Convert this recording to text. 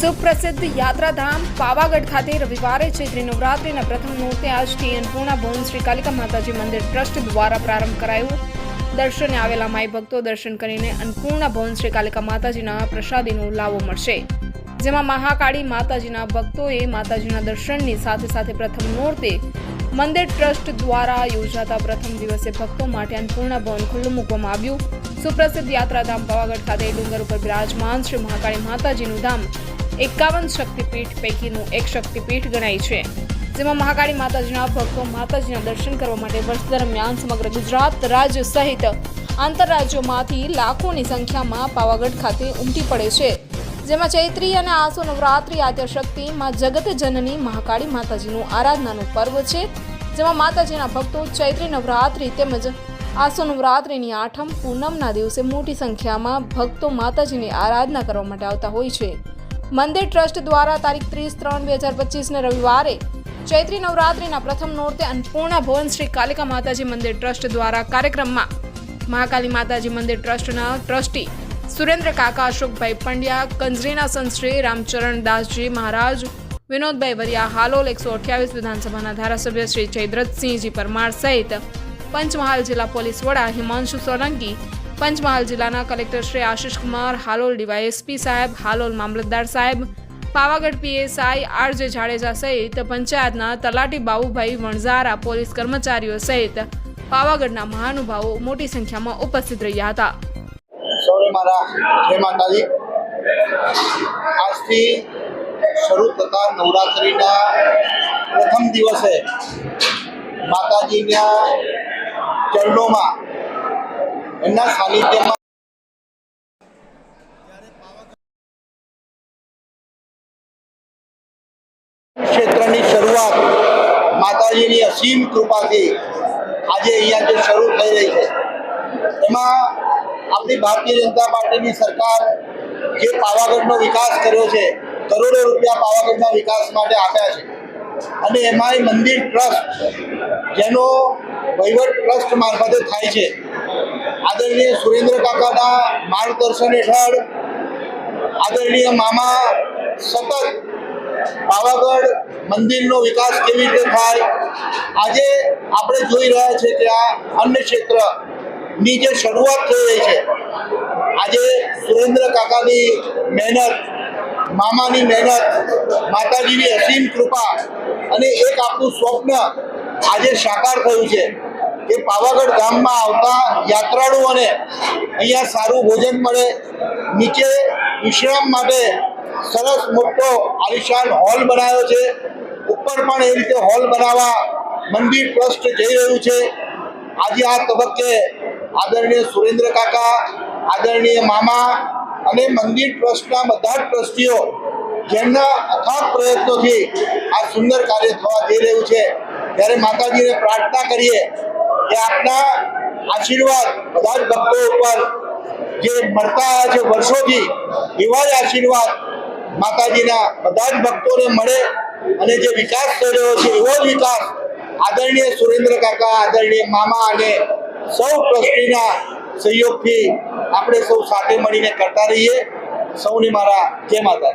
સુપ્રસિદ્ધ યાત્રાધામ પાવાગઢ ખાતે રવિવારે ચૈત્રી નવરાત્રિના પ્રથમ મુહૂર્તે આજથી અન્નપૂર્ણા ભવન શ્રી કાલિકા માતાજી મંદિર ટ્રસ્ટ દ્વારા પ્રારંભ કરાયો. દર્શને આવેલા માઈ ભક્તો દર્શન કરીને અન્નપૂર્ણા ભવન શ્રી કાલિકા માતાજીના પ્રસાદીનો લાવો મળશે. જેમાં મહાકાળી માતાજીના ભક્તોએ માતાજીના દર્શનની સાથે સાથે પ્રથમ મુહૂર્તે મંદિર ટ્રસ્ટ દ્વારા યોજાતા પ્રથમ દિવસે ભક્તો માટે અન્નપૂર્ણા ભવન ખુલ્લું મૂકવામાં આવ્યું. સુપ્રસિદ્ધ યાત્રાધામ પાવાગઢ ખાતે ડુંગર ઉપર બિરાજમાન શ્રી મહાકાળી માતાજીનું ધામ એકાવન શક્તિપીઠ પૈકીનું એક શક્તિપીઠ ગણાય છે, જેમાં મહાકાળી માતાજીના ભક્તો માતાજીના દર્શન કરવા માટે વર્ષ દરમિયાન સમગ્ર ગુજરાત રાજ્ય સહિત આંતરરાજ્યોમાંથી લાખોની સંખ્યામાં પાવાગઢ ખાતે ઉમટી પડે છે, જેમાં ચૈત્રી અને આસો નવરાત્રી આદ્યશક્તિ માં જગત જનની મહાકાળી માતાજીનું આરાધનાનું પર્વ છે, જેમાં માતાજીના ભક્તો ચૈત્રી નવરાત્રી તેમજ આસો નવરાત્રિની આઠમ પૂનમના દિવસે મોટી સંખ્યામાં ભક્તો માતાજીની આરાધના કરવા માટે આવતા હોય છે. મંદિર ટ્રસ્ટ દ્વારા તારીખ ત્રીસ ત્રણ બે હજાર પચીસને રવિવારે ચૈત્રી નવરાત્રિના પ્રથમ નોરતે અન્નપૂર્ણા ભવન શ્રી કાલિકા માતાજી મંદિર ટ્રસ્ટ દ્વારા કાર્યક્રમમાં મહાકાલી માતાજી મંદિર ટ્રસ્ટના ટ્રસ્ટી સુરેન્દ્ર કાકા, અશોકભાઈ પંડ્યા, કંજરીના સંત રામચરણ દાસજી મહારાજ, વિનોદભાઈ વરિયા, હાલોલ એકસો અઠ્યાવીસ વિધાનસભાના ધારાસભ્ય શ્રી જયદ્રથસિંહજી પરમાર સહિત પંચમહાલ જિલ્લા પોલીસ વડા હિમાંશુ સોલંકી પંચમહાલ જિલ્લાના collector Shri Ashish Kumar, Halol D Y S P સાહેબ, હાલોલ મામલતદાર સાહેબ, પાવાગઢ પીએસઆઈ આરજે જાડેજા સહિત પંચાયતના તલાટી બાબુભાઈ વણઝારા પોલીસ કર્મચારીઓ સહિત પાવાગઢના મહાનુભાવો મોટી સંખ્યામાં ઉપસ્થિત રહ્યા હતા. આજથી શરૂ થતા નવરાત્રિના પ્રથમ દિવસે માતાજીના ચરણોમાં એમના સાનિધ્યમાં ક્ષેત્રની શરૂઆત માતાજીની અસીમ કૃપાથી આજે અહીંયા જે શરૂ થઈ રહી છે. એમાં આપણી ભારતીય જનતા પાર્ટીની સરકાર જે પાવાગઢનો વિકાસ કર્યો છે, કરોડો રૂપિયા પાવાગઢના વિકાસ માટે આપ્યા છે. અને એમાંય મંદિર ટ્રસ્ટ, જેનો વહીવટ ટ્રસ્ટ મારફતે થાય છે. આદરણીય સુરેન્દ્ર કાકાના માર્ગદર્શન હેઠળ આદરણીય મામા સતત પાવાગઢ મંદિરનો વિકાસ કેવી રીતે થાય? આજે આપણે જોઈ રહ્યા છે કે આ અન્ય ક્ષેત્રની જે શરૂઆત થઈ રહી છે, આજે સુરેન્દ્ર કાકાની મહેનત, મામાની મહેનત, માતાજીની અસીમ કૃપા અને એક આપણું સ્વપ્ન આજે સાકાર થયું છે. કે પાવાગઢ ગામમાં આવતા યાત્રાળુઓને અહીંયા સારું ભોજન મળે. નીચે વિશ્રામ માટે સરસ મોટો આલિશાન હોલ બનાવ્યો છે. ઉપર પણ એ રીતે હોલ બનાવવા મંદિર ટ્રસ્ટ જઈ રહ્યું છે. આજે આ તબક્કે આદરણીય સુરેન્દ્ર કાકા, આદરણીય મામા અને મંદિર ટ્રસ્ટના બધા ટ્રસ્ટીઓ જેમના અથાગ પ્રયત્નોથી આ સુંદર કાર્ય થવા જઈ રહ્યું છે. ત્યારે માતાજીને પ્રાર્થના કરીએ કે આપના આશીર્વાદ. બધા જ ભક્તો ઉપર જે મળતા છે વર્ષોથી એવા જ આશીર્વાદ માતાજીના બધા જ ભક્તોને મળે અને જે વિકાસ થઈ રહ્યો છે એવો જ વિકાસ આદરણીય સુરેન્દ્ર કાકા, આદરણીય મામા અને સૌ ટ્રસ્ટીના સહયોગથી આપણે સૌ સાથે મળીને કરતા રહીએ. સૌને મારા જય માતા